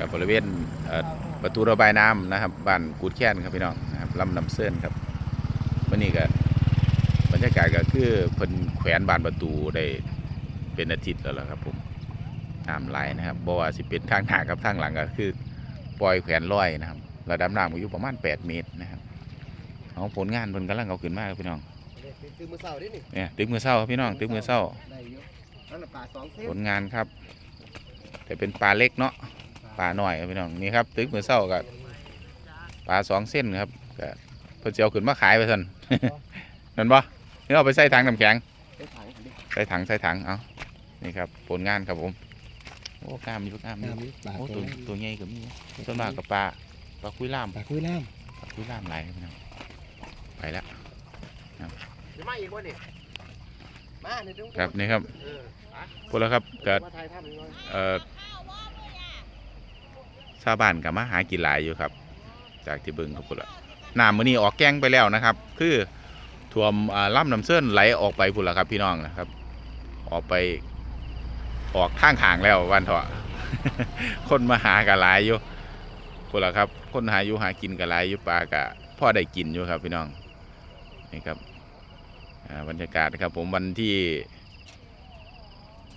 กับบริเวณเอ่อประตูระบายน้ำนะครับบ้านกูดแค้นครับพี่น้องนะครับลำน้ำเส้นครับวันนี้ก็บรรยากาศก็คือเพิ่นแขวนบานประตูได้เป็นอาทิตย์แล้วล่ะครับผมน้ำไหลนะครับบ่ว่าสิเป็นทางหน้ากับทางหลังก็คือปล่อยแขวนลอยนะครับระดับน้ำก็อยู่ประมาณ 8 เมตรนะครับเอาผลงานเพิ่นกำลังเอาขึ้นมาครับพี่น้องตื่นมือเสาร์ดินี่เนี่ยตึกมือเศร้าครับพี่น้องตึกมือเศร้าได้เยอะนั่นน่ะปลาสองเส้นผลงานครับ แต่เป็นปลาเล็กเนาะ ปลาหน่อยครับพี่น้องนี่ครับตึกมือเศร้ากับปลาสองเส้นครับก็เพิ่นสิเอาขึ้นมาขายไปซั่นนั่นบ่นี่เอาไปใส่ถังน้ำแข็งได้ถังดิใส่ถังใส่ถังเอานี่ครับผลงานครับผมโอ้กล้ามอยู่กล้ามอยู่น้ำนี่ปลาโอ้ตัตัววนี้ตัวใหญ่ก็มีส่วนมากกับปลาปลาคุยล่ามปลาคุยล่ามปลาคุยล่ามหลายครับพี่น้องไปแล้วจะมาอีกวะนี่มาเนี่ยต้องครับนี่ครับเออพวกเราครับเกิดมาไทยทำอีกหน่อยเอ่อ ชาวบ้านกับมาหากินหลายอยู่ครับ จากที่บิ่งครับพุ่นละน้ำมื้อนี้ออกแกงไปแล้วนะครับ คือท่วมอ่ำน้ำเส้นไหลออกไปพุ่นละครับ พี่น้องนะครับ ออกไปออกทางขางแล้ววันเถอะคนมาหากันหลายอยู่พุ่นละครับ คนหาอยู่หากินกันหลายอยู่ปลากะพ่อได้กินอยู่ครับ พี่น้องนี่ครับบรรยากาศนะครับ ผมวันที่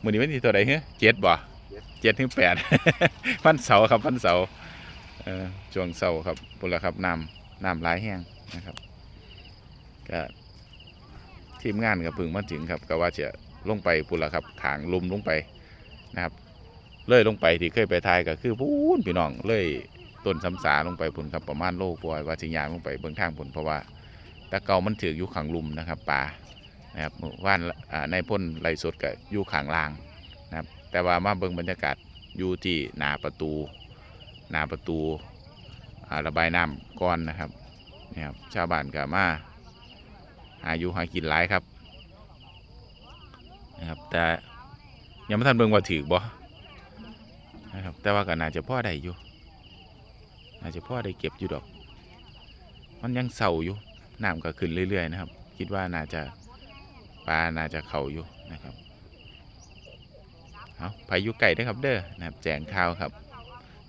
มื้อนี้วันที่เท่าไหร่เฮ้เจ็ดบ่ เจ็ดถึงแปดวันเสาครับวันเสาช่วงเสาครับปุ่นละครับน้ำน้ำหลายแห้งนะครับก็ทีมงานก็เพึ่งมาถึงครับก็ว่าจะลงไปปุ่นละครับขางลุมลงไปนะครับเลยลงไปที่เคยไปทายก็คือพูนพี่น้องเลยต้นสำสาลงไปพุ่นครับประมาณโลกว่าว่าสิยางลงไปเบื้องทางพุ่นเพราะว่าตะเกามันถืออยู่ขางลุมนะครับป่านะครับว่านอ่าในพ่นไรสดกับอยู่ขางลางนะครับ แต่ว่ามาเบิ่งบรรยากาศอยู่ที่หน้าประตูหน้าประตูระบายน้ำก้อนนะครับนี่ครับชาวบ้านก็มาหาอยู่หากินหลายครับนะครับ แต่ยังไม่ทันเบิ่งว่าถือบ่นะครับแต่ว่าก็น่าจะพ่อได้อยู่น่าจะพ่อได้เก็บอยู่ดอก มันยังเศร้าอยู่น้ำก็ขึ้นเรื่อย ๆ นะครับ คิดว่าน่าจะปลาน่าจะเข่าอยู่ เอาพายุไก่ด้วยครับเด้อนะครับแจงข่าวครับ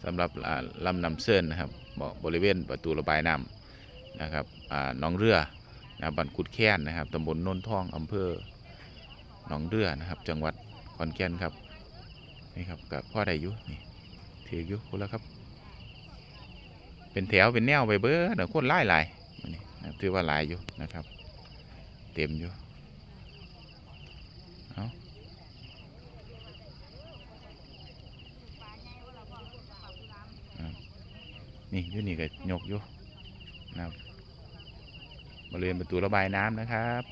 สำหรับอ่าลำนำเส้นนะครับบอกบริเวณประตูระบายน้ำนะครับอ่าหนองเรือนะบบ้านกุดแค้นนะครับตำบลโนนท่องอำเภอหนองเรือนะครับ จังหวัดขอนแก่นครับนี่ครับกับพ่อได้ยู่นี่ถืออยู่คนละครับ เป็นแถวเป็นแนวไปเบ้อเดี๋ยวคนไล่หลายมื้อนี่นะครับถือว่าหลายอยู่นะครับ เต็มอยู่ นี่อยู่นี่ก็ยกอยู่นะครับบริเวณประตูระบายน้ำนะครับ